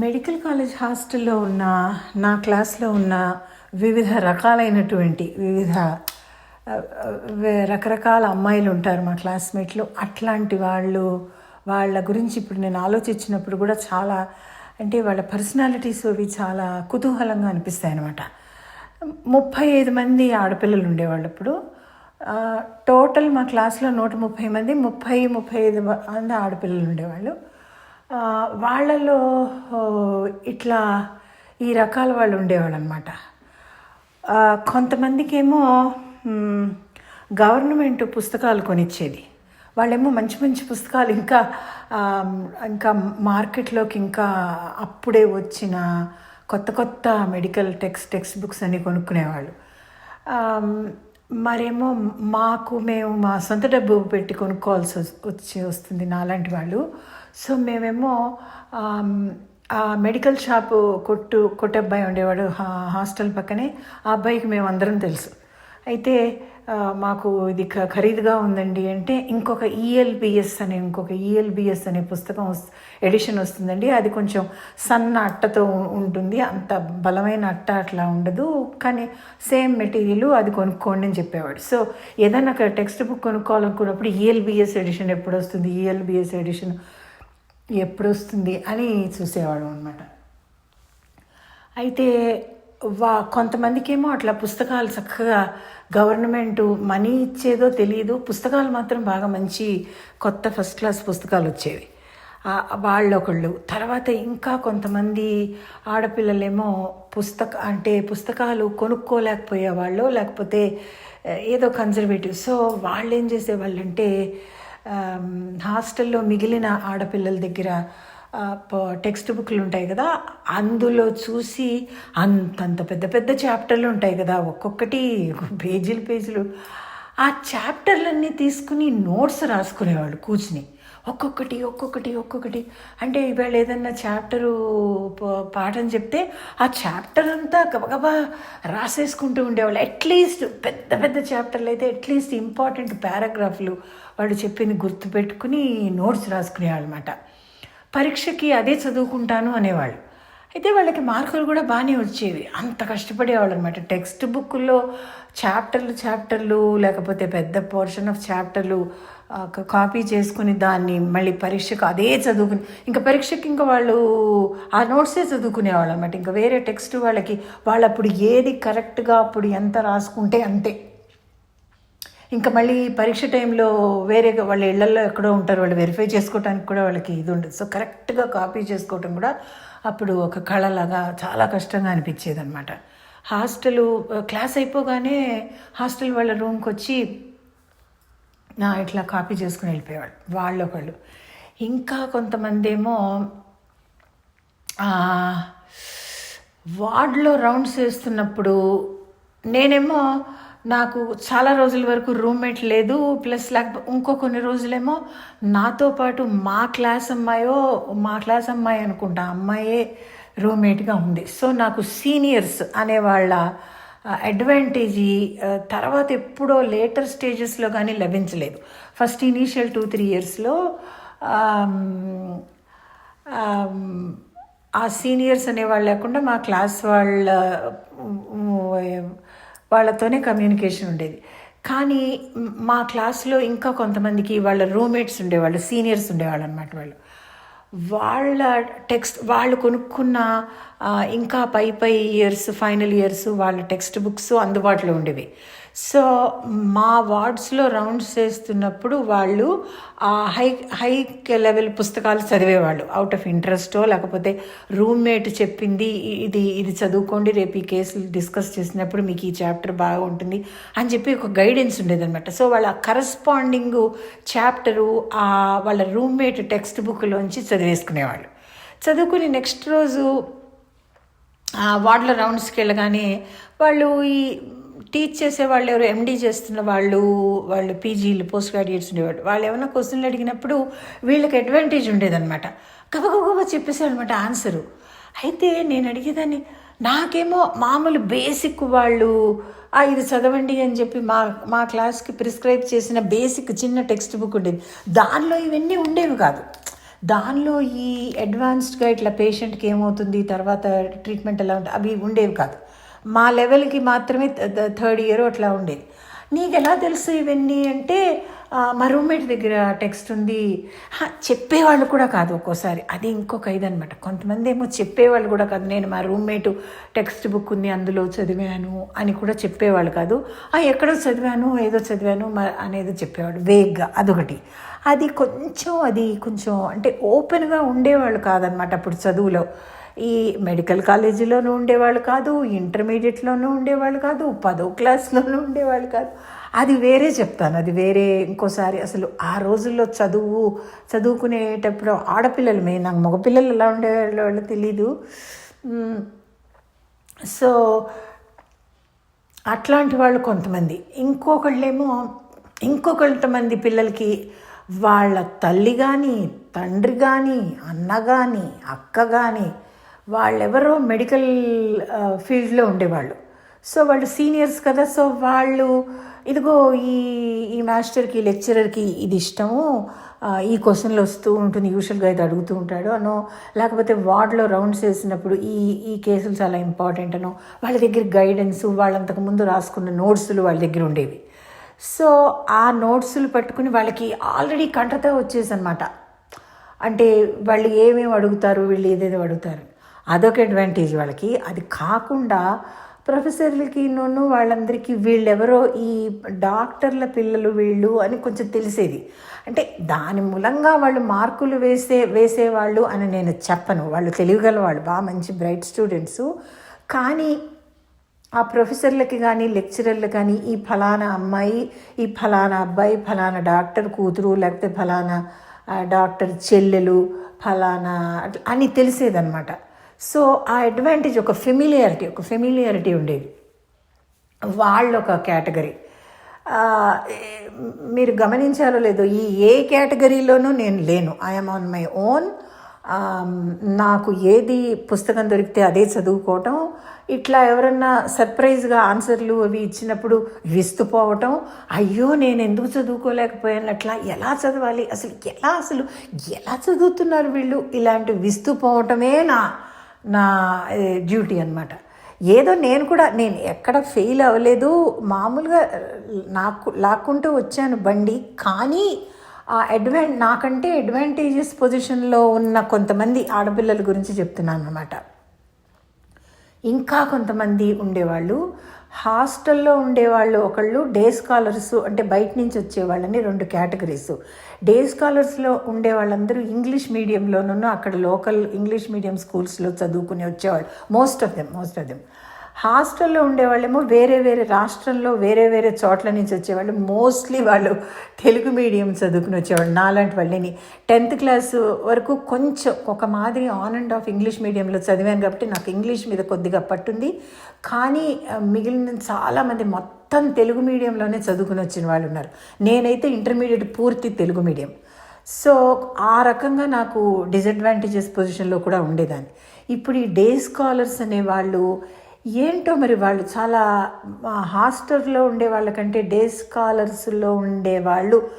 Medical college హాస్టల్లో ఉన్న నా క్లాస్లో ఉన్న వివిధ రకాలైనటువంటి వివిధ రకరకాల అమ్మాయిలు ఉంటారు మా క్లాస్మేట్లు. అట్లాంటి వాళ్ళు వాళ్ళ గురించి ఇప్పుడు నేను ఆలోచించినప్పుడు కూడా చాలా అంటే వాళ్ళ పర్సనాలిటీస్ అవి చాలా కుతూహలంగా అనిపిస్తాయి అన్నమాట. ముప్పై ఐదు మంది ఆడపిల్లలు ఉండేవాళ్ళు ఇప్పుడు. టోటల్ మా క్లాస్లో నూట ముప్పై మంది ముప్పై ముప్పై ఐదు మంది ఆడపిల్లలు ఉండేవాళ్ళు. వాళ్ళలో ఇట్లా ఈ రకాల వాళ్ళు ఉండేవాళ్ళు అనమాట కొంతమందికేమో గవర్నమెంట్ పుస్తకాలు కొనిచ్చేది. వాళ్ళేమో మంచి మంచి పుస్తకాలు ఇంకా ఇంకా మార్కెట్లోకి ఇంకా అప్పుడే వచ్చిన కొత్త కొత్త మెడికల్ టెక్స్ట్ టెక్స్ట్ బుక్స్ అన్నీ కొనుక్కునేవాళ్ళు. మరేమో మాకు మేము మా సొంత డబ్బు పెట్టి కొనుక్కోవాల్సి వచ్చి వస్తుంది నాలాంటి వాళ్ళు. సో మేమేమో ఆ మెడికల్ షాపు కొట్టు కొట్టబ్బాయి ఉండేవాడు హాస్టల్ పక్కనే. ఆ అబ్బాయికి మేము అందరం తెలుసు. అయితే మాకు ఇది ఖ- ఖరీదుగా ఉందండి అంటే ఇంకొక ఈఎల్బిఎస్ అనే ఇంకొక ఈఎల్బిఎస్ అనే పుస్తకం ఎడిషన్ వస్తుందండి. అది కొంచెం సన్న అట్టతో ఉంటుంది. అంత బలమైన అట్ట అట్లా ఉండదు. కానీ సేమ్ మెటీరియల్ అది కొనుక్కోండి అని చెప్పేవాడు. సో ఏదైనా ఒక టెక్స్ట్ బుక్ కొనుక్కోవాలనుకున్నప్పుడు ఈఎల్బిఎస్ ఎడిషన్ ఎప్పుడు వస్తుంది ఈఎల్బిఎస్ ఎడిషన్ ఎప్పుడు వస్తుంది అని చూసేవాడు అనమాట అయితే వా కొంతమందికేమో అట్లా పుస్తకాలు చక్కగా గవర్నమెంట్ మనీ ఇచ్చేదో తెలియదు పుస్తకాలు మాత్రం బాగా మంచి కొత్త ఫస్ట్ క్లాస్ పుస్తకాలు వచ్చేవి ఆ- వాళ్ళొకళ్ళు. తర్వాత ఇంకా కొంతమంది ఆడపిల్లలేమో పుస్తక అంటే పుస్తకాలు కొనుక్కోలేకపోయేవాళ్ళు లేకపోతే ఏదో కన్జర్వేటివ్ సో వాళ్ళు ఏం చేసేవాళ్ళు అంటే హాస్టల్లో మిగిలిన ఆడపిల్లల దగ్గర టెక్స్ట్ బుక్లు ఉంటాయి కదా అందులో చూసి అంతంత పెద్ద పెద్ద చాప్టర్లు ఉంటాయి కదా ఒక్కొక్కటి పేజీలు పేజీలు. ఆ చాప్టర్లన్నీ తీసుకుని నోట్స్ రాసుకునేవాళ్ళు కూర్చుని. ఒక్కొక్కటి ఒక్కొక్కటి ఒక్కొక్కటి. అంటే ఇవాళ ఏదన్నా చాప్టరు పాఠం చెప్తే ఆ చాప్టర్ అంతా గబగబా రాసేసుకుంటూ ఉండేవాళ్ళు. అట్లీస్ట్ పెద్ద పెద్ద చాప్టర్లు అయితే అట్లీస్ట్ ఇంపార్టెంట్ పారాగ్రాఫ్లు వాళ్ళు చెప్పింది గుర్తుపెట్టుకుని నోట్స్ రాసుకునేవాళ్ళు అనమాట పరీక్షకి అదే చదువుకుంటాను అనేవాళ్ళు. అయితే వాళ్ళకి మార్కులు కూడా బాగానే వచ్చేవి. అంత కష్టపడేవాళ్ళు అనమాట టెక్స్ట్ బుక్లో చాప్టర్లు చాప్టర్లు లేకపోతే పెద్ద పోర్షన్ ఆఫ్ చాప్టర్లు కాపీ చేసుకుని దాన్ని మళ్ళీ పరీక్షకు అదే చదువుకుని ఇంకా పరీక్షకి ఇంకా వాళ్ళు ఆ నోట్సే చదువుకునేవాళ్ళు అనమాట ఇంకా వేరే టెక్స్ట్ వాళ్ళకి వాళ్ళు అప్పుడు ఏది కరెక్ట్గా అప్పుడు ఎంత రాసుకుంటే అంతే. ఇంకా మళ్ళీ పరీక్ష టైంలో వేరే వాళ్ళ ఇళ్ళలో ఎక్కడో ఉంటారు వాళ్ళు వెరిఫై చేసుకోవడానికి కూడా వాళ్ళకి ఇది ఉండదు. సో కరెక్ట్గా కాపీ చేసుకోవటం కూడా అప్పుడు ఒక కళలాగా చాలా కష్టంగా అనిపించేది అనమాట హాస్టల్ క్లాస్ అయిపోగానే హాస్టల్ వాళ్ళ రూమ్కి వచ్చి ఇట్లా కాపీ చేసుకుని వెళ్ళిపోయేవాళ్ళు వాళ్ళు ఒకళ్ళు ఇంకా కొంతమంది ఏమో వార్డ్లో రౌండ్స్ వేస్తున్నప్పుడు నేనేమో నాకు చాలా రోజుల వరకు రూమ్మేట్ లేదు ప్లస్ లేకపోతే ఇంకో కొన్ని రోజులేమో నాతో పాటు మా క్లాస్ అమ్మాయో మా క్లాస్ అమ్మాయి అనుకుంటా అమ్మాయే రూమ్మేట్గా ఉంది. సో నాకు సీనియర్స్ అనే వాళ్ళ అడ్వాంటేజీ తర్వాత ఎప్పుడో లేటర్ స్టేజెస్లో కానీ లభించలేదు. ఫస్ట్ ఇనీషియల్ టూ త్రీ ఇయర్స్లో ఆ సీనియర్స్ అనేవాళ్ళు లేకుండా మా క్లాస్ వాళ్ళ వాళ్ళతోనే కమ్యూనికేషన్ ఉండేది. కానీ మా క్లాస్లో ఇంకా కొంతమందికి వాళ్ళ రూమ్మేట్స్ ఉండేవాళ్ళు సీనియర్స్ ఉండేవాళ్ళు అనమాట వాళ్ళు. వాళ్ళ టెక్స్ట్ వాళ్ళు కొనుక్కున్న ఇంకా పై పై ఇయర్స్ ఫైనల్ ఇయర్స్ వాళ్ళ టెక్స్ట్ బుక్స్ అందుబాటులో ఉండేవి. సో మా వార్డ్స్లో రౌండ్స్ చేస్తున్నప్పుడు వాళ్ళు ఆ హై హై లెవెల్ పుస్తకాలు చదివేవాళ్ళు. అవుట్ ఆఫ్ ఇంట్రెస్టో లేకపోతే రూమ్మేట్ చెప్పింది ఇది ఇది చదువుకోండి రేపు ఈ కేసులు డిస్కస్ చేసినప్పుడు మీకు ఈ చాప్టర్ బాగా ఉంటుంది అని చెప్పి ఒక గైడెన్స్ ఉండేదన్నమాట. సో వాళ్ళ కరస్పాండింగ్ చాప్టరు ఆ వాళ్ళ రూమ్మేట్ టెక్స్ట్ బుక్లోంచి చదివేసుకునేవాళ్ళు. చదువుకుని నెక్స్ట్ రోజు ఆ వార్డుల రౌండ్స్కి వెళ్ళగానే వాళ్ళు ఈ టీచ్ చేసే వాళ్ళు ఎవరు ఎండీ చేస్తున్న వాళ్ళు వాళ్ళు పీజీలు పోస్ట్ గ్రాడ్యుయేట్స్ ఉండేవాళ్ళు. వాళ్ళు ఏమైనా క్వశ్చన్లు అడిగినప్పుడు వీళ్ళకి అడ్వాంటేజ్ ఉండేదన్నమాట. గబగబా చెప్పేసారు ఆన్సరు అయితే నేను అడిగేదాన్ని నాకేమో మామూలు బేసిక్ వాళ్ళు ఇది చదవండి అని చెప్పి మా మా క్లాస్కి ప్రిస్క్రైబ్ చేసిన బేసిక్ చిన్న టెక్స్ట్ బుక్ ఉండేది. దానిలో ఇవన్నీ ఉండేవి కాదు. దానిలో ఈ అడ్వాన్స్డ్గా ఇట్లా పేషెంట్కి ఏమవుతుంది తర్వాత ట్రీట్మెంట్ ఎలా ఉంటుంది అవి ఉండేవి కాదు. మా లెవెల్కి మాత్రమే థర్డ్ ఇయర్ అట్లా ఉండేది. నీకు ఎలా తెలుసు ఇవన్నీ అంటే మా రూమ్మేట్ దగ్గర టెక్స్ట్ ఉంది. చెప్పేవాళ్ళు కూడా కాదు ఒక్కోసారి. అది ఇంకొక ఇదనమాట కొంతమంది ఏమో చెప్పేవాళ్ళు కూడా కాదు. నేను మా రూమ్మేట్ టెక్స్ట్ బుక్ ఉంది అందులో చదివాను అని కూడా చెప్పేవాళ్ళు కాదు. ఎక్కడో చదివాను ఏదో చదివాను అనేది చెప్పేవాడు వేగ్గా అదొకటి. అది కొంచెం అది కొంచెం అంటే ఓపెన్గా ఉండేవాళ్ళు కాదనమాట అప్పుడు చదువులో. ఈ మెడికల్ కాలేజీలోనూ ఉండేవాళ్ళు కాదు ఇంటర్మీడియట్లోనూ ఉండేవాళ్ళు కాదు పదో క్లాస్లోనూ ఉండేవాళ్ళు కాదు. అది వేరే చెప్తాను అది వేరే ఇంకోసారి. అసలు ఆ రోజుల్లో చదువు చదువుకునేటప్పుడు ఆడపిల్లలు మే నాకు మగపిల్లలు ఎలా ఉండేవాళ్ళు వాళ్ళు తెలీదు. సో అట్లాంటి వాళ్ళు కొంతమంది. ఇంకొకళ్ళేమో ఇంకొకొంతమంది పిల్లలకి వాళ్ళ తల్లి కానీ తండ్రి కానీ అన్న కానీ అక్క కానీ వాళ్ళెవరో మెడికల్ ఫీల్డ్లో ఉండేవాళ్ళు. సో వాళ్ళు సీనియర్స్ కదా సో వాళ్ళు ఇదిగో ఈ ఈ మాస్టర్కి లెక్చరర్కి ఇది ఇష్టము ఈ క్వశ్చన్లు వస్తూ ఉంటుంది యూజువల్గా ఇది అడుగుతూ ఉంటాడు అనో లేకపోతే వార్డ్లో రౌండ్స్ వేసినప్పుడు ఈ ఈ కేసులు చాలా ఇంపార్టెంట్ అనో వాళ్ళ దగ్గర గైడెన్స్ వాళ్ళంతకు ముందు రాసుకున్న నోట్సులు వాళ్ళ దగ్గర ఉండేవి. సో ఆ నోట్సులు పట్టుకుని వాళ్ళకి ఆల్రెడీ కంటతో వచ్చేసి అనమాట అంటే వాళ్ళు ఏమేమి అడుగుతారు వీళ్ళు ఏదేదో అడుగుతారు. అదొక అడ్వాంటేజ్ వాళ్ళకి. అది కాకుండా ప్రొఫెసర్లకి నన్ను వాళ్ళందరికీ వీళ్ళెవరో ఈ డాక్టర్ల పిల్లలు వీళ్ళు అని కొంచెం తెలిసేది. అంటే దాని మూలంగా వాళ్ళు మార్కులు వేసే వేసేవాళ్ళు అని నేను చెప్పను. వాళ్ళు తెలియగల వాళ్ళు బాగా మంచి బ్రైట్ స్టూడెంట్స్ కానీ ఆ ప్రొఫెసర్లకి కానీ లెక్చరర్లు కానీ ఈ ఫలానా అమ్మాయి ఈ ఫలానా అబ్బాయి ఫలానా డాక్టర్ కూతురు లేకపోతే ఫలానా డాక్టర్ చెల్లెలు ఫలానా అట్లా అని తెలిసేదనమాట సో ఆ అడ్వాంటేజ్ ఒక ఫెమిలియారిటీ ఒక ఫెమిలియారిటీ ఉండేది. వాళ్ళు ఒక కేటగిరీ మీరు గమనించారో లేదో ఈ ఏ కేటగిరీలోనూ నేను లేను. ఐఎమ్ ఆన్ మై ఓన్ నాకు ఏది పుస్తకం దొరికితే అదే చదువుకోవటం. ఇట్లా ఎవరన్నా సర్ప్రైజ్గా ఆన్సర్లు అవి ఇచ్చినప్పుడు విస్తుపోవటం. అయ్యో నేను ఎందుకు చదువుకోలేకపోయాను? అట్లా ఎలా చదవాలి? అసలు ఎలా అసలు ఎలా చదువుతున్నారు వీళ్ళు? ఇలాంటి విస్తుపోవటమే నా నా డ్యూటీ అనమాట ఏదో నేను కూడా నేను ఎక్కడ ఫెయిల్ అవ్వలేదు. మామూలుగా నాకు లాక్కుంటూ వచ్చాను బండి. కానీ ఆ అడ్వాన్ నాకంటే అడ్వాంటేజెస్ పొజిషన్లో ఉన్న కొంతమంది ఆడపిల్లల గురించి చెప్తున్నాను అనమాట ఇంకా కొంతమంది ఉండేవాళ్ళు. హాస్టల్లో ఉండేవాళ్ళు ఒకళ్ళు డే స్కాలర్స్ అంటే బయట నుంచి వచ్చేవాళ్ళని రెండు కేటగిరీస్. డే స్కాలర్స్లో ఉండే వాళ్ళందరూ ఇంగ్లీష్ మీడియంలోనూ అక్కడ లోకల్ ఇంగ్లీష్ మీడియం స్కూల్స్లో చదువుకుని వచ్చేవాళ్ళు. Most of them most of them హాస్టల్లో ఉండేవాళ్ళేమో వేరే వేరే రాష్ట్రంలో వేరే వేరే చోట్ల నుంచి వచ్చేవాళ్ళు. మోస్ట్లీ వాళ్ళు తెలుగు మీడియం చదువుకుని వచ్చేవాళ్ళు. నాలాంటి వాళ్ళని. టెన్త్ క్లాస్ వరకు కొంచెం ఒక మాదిరి ఆన్ అండ్ ఆఫ్ ఇంగ్లీష్ మీడియంలో చదివాను కాబట్టి నాకు ఇంగ్లీష్ మీద కొద్దిగా పట్టుంది. కానీ మిగిలిన చాలామంది మొత్తం తెలుగు మీడియంలోనే చదువుకుని వచ్చిన వాళ్ళు ఉన్నారు. నేనైతే ఇంటర్మీడియట్ పూర్తి తెలుగు మీడియం సో ఆ రకంగా నాకు డిసడ్వాంటేజెస్ పొజిషన్లో కూడా ఉండేదాన్ని. ఇప్పుడు ఈ డే స్కాలర్స్ అనే వాళ్ళు ఏంటో మరి వాళ్ళు చాలా హాస్టల్లో ఉండే వాళ్ళకంటే డే స్కాలర్స్లో ఉండే వాళ్ళు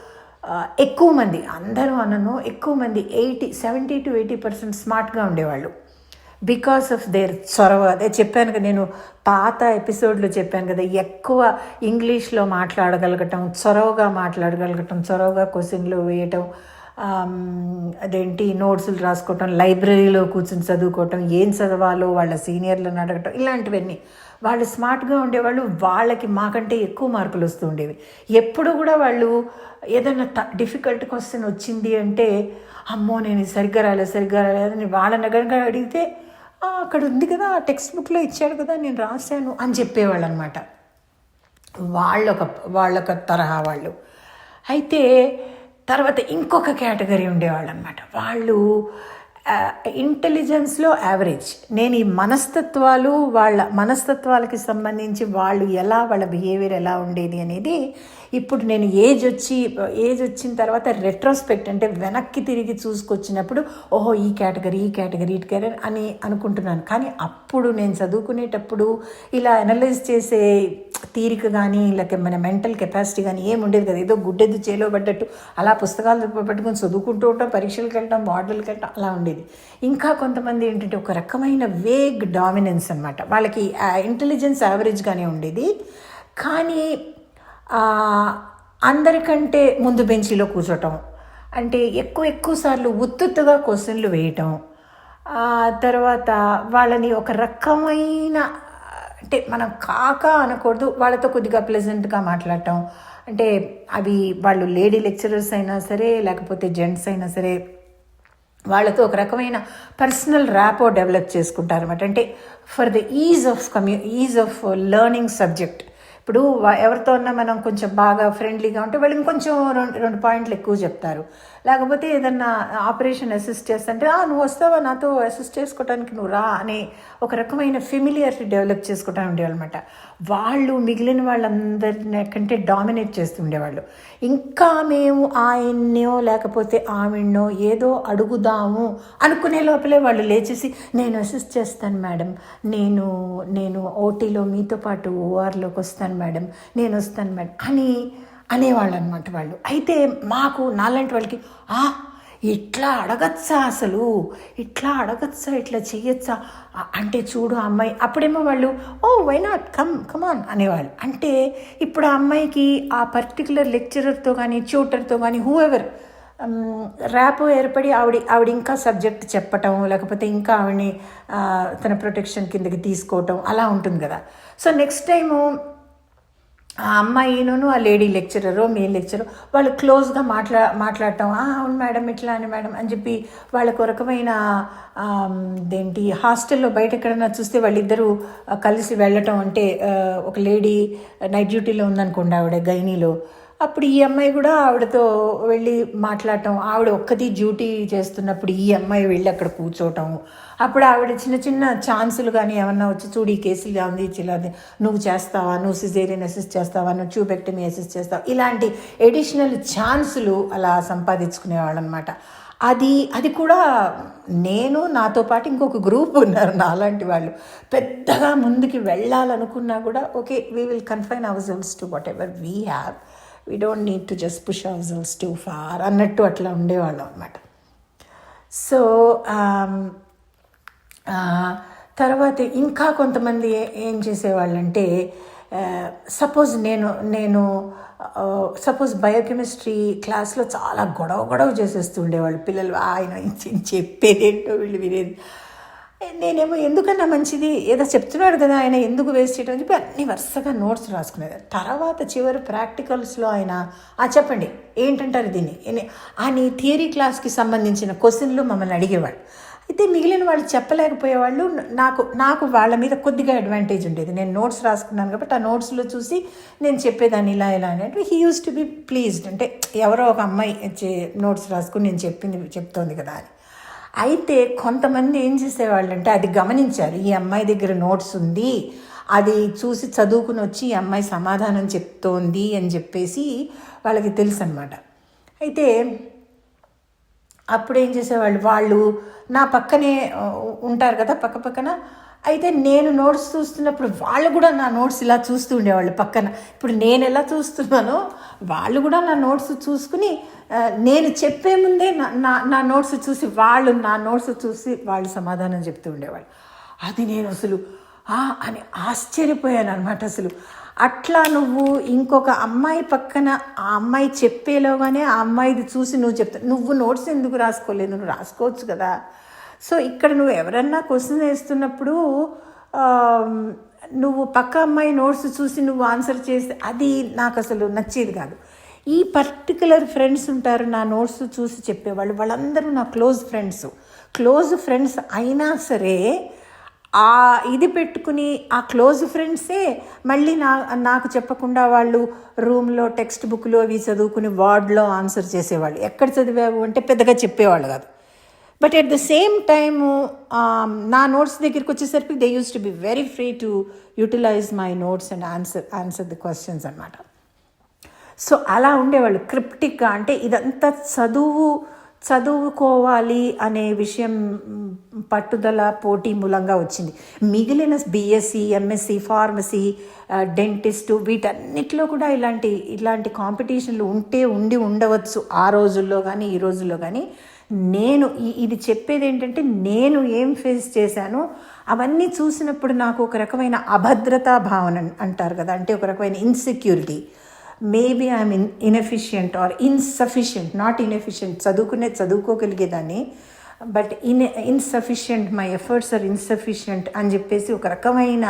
ఎక్కువ మంది అందరూ అనను ఎక్కువ మంది eighty seventy to eighty percent స్మార్ట్గా ఉండేవాళ్ళు. బికాస్ ఆఫ్ దేర్ చొరవ అదే చెప్పాను కదా నేను పాత ఎపిసోడ్లో చెప్పాను కదా ఎక్కువ ఇంగ్లీష్లో మాట్లాడగలగటం చొరవగా మాట్లాడగలగటం చొరవగా క్వశ్చన్లు వేయటం అదేంటి నోట్సులు రాసుకోవటం లైబ్రరీలో కూర్చొని చదువుకోవటం ఏం చదవాలో వాళ్ళ సీనియర్లను అడగటం ఇలాంటివన్నీ. వాళ్ళు స్మార్ట్గా ఉండేవాళ్ళు వాళ్ళకి మాకంటే ఎక్కువ మార్కులు వస్తూ ఉండేవి. ఎప్పుడు కూడా వాళ్ళు ఏదైనా డిఫికల్ట్ క్వశ్చన్ వచ్చింది అంటే అమ్మో నేను సరిగ్గా రాలేదు సరిగ్గా రాలేదని వాళ్ళని కనుక అడిగితే అక్కడ ఉంది కదా ఆ టెక్స్ట్ బుక్లో ఇచ్చాడు కదా నేను రాశాను అని చెప్పేవాళ్ళు అనమాట వాళ్ళొక వాళ్ళొక తరహా వాళ్ళు. అయితే తర్వాత ఇంకొక కేటగిరీ ఉండేవాళ్ళు అనమాట వాళ్ళు ఇంటెలిజెన్స్లో యావరేజ్ నేను ఈ మనస్తత్వాలు వాళ్ళ మనస్తత్వాలకి సంబంధించి వాళ్ళు ఎలా వాళ్ళ బిహేవియర్ ఎలా ఉండేది అనేది ఇప్పుడు నేను ఏజ్ వచ్చి ఏజ్ వచ్చిన తర్వాత రెట్రోస్పెక్ట్ అంటే వెనక్కి తిరిగి చూసుకొచ్చినప్పుడు ఓహో ఈ కేటగిరీ ఈ కేటగిరీ ఈ కేటగిరీ అని అనుకుంటున్నాను. కానీ అప్పుడు నేను చదువుకునేటప్పుడు ఇలా అనలైజ్ చేసే తీరిక కానీ లేక మన మెంటల్ కెపాసిటీ కానీ ఏమి ఉండేది కదా. ఏదో గుడ్డెద్దు చేలో పడ్డట్టు అలా పుస్తకాలు పట్టుకొని చదువుకుంటూ ఉంటాం పరీక్షలకు వెళ్ళటం వార్డులకు వెళ్ళటం అలా ఉండేది. ఇంకా కొంతమంది ఏంటంటే ఒక రకమైన వేగ్ డామినెన్స్ అనమాట వాళ్ళకి ఇంటెలిజెన్స్ యావరేజ్గానే ఉండేది. కానీ అందరికంటే ముందు బెంచీలో కూర్చోటం. అంటే ఎక్కువ ఎక్కువ సార్లు ఉత్తుత్తుగా క్వశ్చన్లు వేయటం. తర్వాత వాళ్ళని ఒక రకమైన అంటే మనం కాక అనకూడదు వాళ్ళతో కొద్దిగా ప్లెజెంట్గా మాట్లాడటం. అంటే అవి వాళ్ళు లేడీ లెక్చరర్స్ అయినా సరే లేకపోతే జెంట్స్ అయినా సరే వాళ్ళతో ఒక రకమైన పర్సనల్ ర్యాపో డెవలప్ చేసుకుంటారు అనమాట అంటే ఫర్ ద ఈజ్ ఆఫ్ కమ్యూ ఈజ్ ఆఫ్ లెర్నింగ్ సబ్జెక్ట్ ఇప్పుడు ఎవరితో ఉన్నా మనం కొంచెం బాగా ఫ్రెండ్లీగా ఉంటే వాళ్ళు ఇంకొంచెం రెండు రెండు పాయింట్లు ఎక్కువ చెప్తారు. లేకపోతే ఏదన్నా ఆపరేషన్ అసిస్ట్ చేస్తుంటే "ఆ, నువ్వు వస్తావా? నాతో అసిస్ట్ చేసుకోవడానికి నువ్వు రా అనే ఒక రకమైన ఫెమిలియారిటీ డెవలప్ చేసుకుంటా ఉండేవాళ్ళమాట. వాళ్ళు మిగిలిన వాళ్ళందరిని కంటే డామినేట్ చేస్తూ ఉండేవాళ్ళు. ఇంకా మేము ఆయన్నో లేకపోతే ఆవిడనో ఏదో అడుగుదాము అనుకునే లోపలే వాళ్ళు లేచేసి నేను అసిస్ట్ చేస్తాను మేడం. నేను నేను ఓటీలో మీతో పాటు ఓఆర్లోకి వస్తాను మేడం. నేను వస్తాను మేడం. అని అనేవాళ్ళు అనమాట వాళ్ళు. అయితే మాకు నాలాంటి వాళ్ళకి "ఆ, ఇట్లా అడగచ్చా అసలు? ఇట్లా అడగచ్చా? ఇట్లా చెయ్యొచ్చా? అంటే చూడు ఆ అమ్మాయి. అప్పుడేమో వాళ్ళు ఓ why not? Come come on అనేవాళ్ళు. అంటే ఇప్పుడు ఆ అమ్మాయికి ఆ పర్టికులర్ లెక్చరర్తో కానీ ట్యూటర్తో కానీ హూఎవర్ ర్యాప్ ఏర్పడి ఆవిడ ఆవిడ ఇంకా సబ్జెక్ట్ చెప్పటం లేకపోతే ఇంకా ఆవిడని తన ప్రొటెక్షన్ కిందకి తీసుకోవటం అలా ఉంటుంది కదా. సో నెక్స్ట్ టైము ఆ అమ్మాయిను ఆ లేడీ లెక్చరరు మీ లెక్చరు వాళ్ళు క్లోజ్గా మాట్లా మాట్లాడటం అవును మేడం ఇట్లా అని మేడం అని చెప్పి వాళ్ళకు ఒక రకమైన దేంటి హాస్టల్లో బయట ఎక్కడన్నా చూస్తే వాళ్ళిద్దరూ కలిసి వెళ్ళటం అంటే ఒక లేడీ నైట్ డ్యూటీలో ఉందనుకోండి ఆవిడ గైనీలో అప్పుడు ఈ అమ్మాయి కూడా ఆవిడతో వెళ్ళి మాట్లాడటం ఆవిడ ఒక్కది డ్యూటీ చేస్తున్నప్పుడు ఈ అమ్మాయి వెళ్ళి అక్కడ కూర్చోవటం. అప్పుడు ఆవిడ చిన్న చిన్న ఛాన్సులు కానీ ఏమన్నా వచ్చి చూడు ఈ కేసు ఉంది ఇలా నువ్వు చేస్తావా నువ్వు సిజేరియన్ అసిస్ట్ చేస్తావా నువ్వు ట్యూబెక్టమీ అసిస్ట్ చేస్తావా? ఇలాంటి ఎడిషనల్ ఛాన్సులు అలా సంపాదించుకునేవాళ్ళు అనమాట అది అది కూడా నేను నాతో పాటు ఇంకొక గ్రూప్ ఉన్నారు నాలాంటి వాళ్ళు. పెద్దగా ముందుకి వెళ్ళాలనుకున్నా కూడా okay we will confine ourselves to whatever we have we don't need to just push ourselves too far అన్నట్టు అట్లా ఉండేవాళ్ళం అనమాట సో um, తర్వాత ఇంకా కొంతమంది ఏం చేసేవాళ్ళంటే సపోజ్ నేను నేను సపోజ్ బయోకెమిస్ట్రీ క్లాస్లో చాలా గొడవ గొడవ చేసేస్తూ ఉండేవాళ్ళు. పిల్లలు ఆయన చెప్పేదేంటో వీళ్ళు వినేది. నేనేమో ఎందుకన్నా మంచిది? ఏదో చెప్తున్నాడు కదా ఆయన ఎందుకు వేస్ట్ చేయడం అని చెప్పి అన్ని వరుసగా నోట్స్ రాసుకునేది. తర్వాత చివరి ప్రాక్టికల్స్లో ఆయన ఆ చెప్పండి ఏంటంటారు దీన్ని? అని థియరీ క్లాస్కి సంబంధించిన క్వశ్చన్లు మమ్మల్ని అడిగేవాడు అయితే మిగిలిన వాళ్ళు చెప్పలేకపోయేవాళ్ళు నాకు నాకు వాళ్ళ మీద కొద్దిగా అడ్వాంటేజ్ ఉండేది. నేను నోట్స్ రాసుకున్నాను కాబట్టి ఆ నోట్స్లో చూసి నేను చెప్పేదాన్ని ఇలా ఇలా అని అంటే he used to be pleased అంటే ఎవరో ఒక అమ్మాయి నోట్స్ రాసుకుని నేను చెప్పింది చెప్తోంది కదా అని. అయితే కొంతమంది ఏం చేసేవాళ్ళంటే అది గమనించారు ఈ అమ్మాయి దగ్గర నోట్స్ ఉంది అది చూసి చదువుకుని వచ్చి ఈ అమ్మాయి సమాధానం చెప్తోంది అని చెప్పేసి వాళ్ళకి తెలుసు అనమాట అయితే అప్పుడు ఏం చేసేవాళ్ళు వాళ్ళు నా పక్కనే ఉంటారు కదా పక్క పక్కన అయితే నేను నోట్స్ చూస్తున్నప్పుడు వాళ్ళు కూడా నా నోట్స్ ఇలా చూస్తూ ఉండేవాళ్ళు పక్కన. ఇప్పుడు నేను ఎలా చూస్తున్నానో వాళ్ళు కూడా నా నోట్స్ చూసుకుని నేను చెప్పే ముందే నా నా నా నోట్స్ చూసి వాళ్ళు నా నోట్స్ చూసి వాళ్ళు సమాధానం చెప్తూ ఉండేవాళ్ళు. అది నేను అసలు "ఆ" అని ఆశ్చర్యపోయాను అనమాట అసలు. అట్లా నువ్వు ఇంకొక అమ్మాయి పక్కన ఆ అమ్మాయి చెప్పేలోగానే ఆ అమ్మాయిది చూసి నువ్వు చెప్తా నువ్వు నోట్స్ ఎందుకు రాసుకోలేదు? నువ్వు రాసుకోవచ్చు కదా. సో ఇక్కడ నువ్వు ఎవరన్నా క్వశ్చన్ వేస్తున్నప్పుడు నువ్వు పక్క అమ్మాయి నోట్స్ చూసి నువ్వు ఆన్సర్ చేస్తే అది నాకు అసలు నచ్చేది కాదు. ఈ పర్టికులర్ ఫ్రెండ్స్ ఉంటారు నా నోట్స్ చూసి చెప్పేవాళ్ళు. వాళ్ళందరూ నా క్లోజ్ ఫ్రెండ్స్. క్లోజ్ ఫ్రెండ్స్ అయినా సరే ఆ ఇది పెట్టుకుని ఆ క్లోజ్ ఫ్రెండ్సే మళ్ళీ నా నాకు చెప్పకుండా వాళ్ళు రూమ్లో టెక్స్ట్ బుక్లో అవి చదువుకుని వార్డ్లో ఆన్సర్ చేసేవాళ్ళు. ఎక్కడ చదివావు అంటే పెద్దగా చెప్పేవాళ్ళు కాదు. But at the same time నా నోట్స్ దగ్గరికి వచ్చేసరికి they used to be very free to utilize my notes and answer answer the questions అనమాట సో అలా ఉండేవాళ్ళు. క్రిప్టిక్గా అంటే ఇదంతా చదువు చదువుకోవాలి అనే విషయం పట్టుదల పోటీ మూలంగా వచ్చింది. మిగిలిన బీఎస్సీ ఎంఎస్సి ఫార్మసీ డెంటిస్టు వీటన్నిటిలో కూడా ఇలాంటి ఇలాంటి కాంపిటీషన్లు ఉంటే ఉండి ఉండవచ్చు. ఆ రోజుల్లో కానీ ఈ రోజుల్లో కానీ నేను ఇది చెప్పేది ఏంటంటే నేను ఏం ఫేస్ చేశానో అవన్నీ చూసినప్పుడు నాకు ఒక రకమైన అభద్రతా భావన అంటారు కదా. అంటే ఒక రకమైన insecurity maybe I'm in inefficient or insufficient not inefficient చదువుకునే చదువుకోగలిగేదాన్ని. But in insufficient my efforts are insufficient అని చెప్పేసి ఒక రకమైన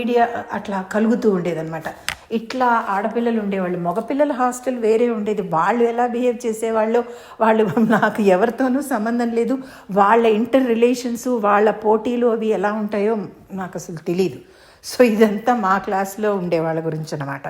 ఐడియా అట్లా కలుగుతూ ఉండేదన్నమాట. ఇట్లా ఆడపిల్లలు ఉండేవాళ్ళు. మగపిల్లల హాస్టల్ వేరే ఉండేది. వాళ్ళు ఎలా బిహేవ్ చేసేవాళ్ళు? వాళ్ళు నాకు ఎవరితోనూ సంబంధం లేదు. వాళ్ళ ఇంటర్ రిలేషన్స్ వాళ్ళ పోటీలు అవి ఎలా ఉంటాయో నాకు అసలు తెలియదు సో ఇదంతా మా క్లాస్లో ఉండే వాళ్ళ గురించి అనమాట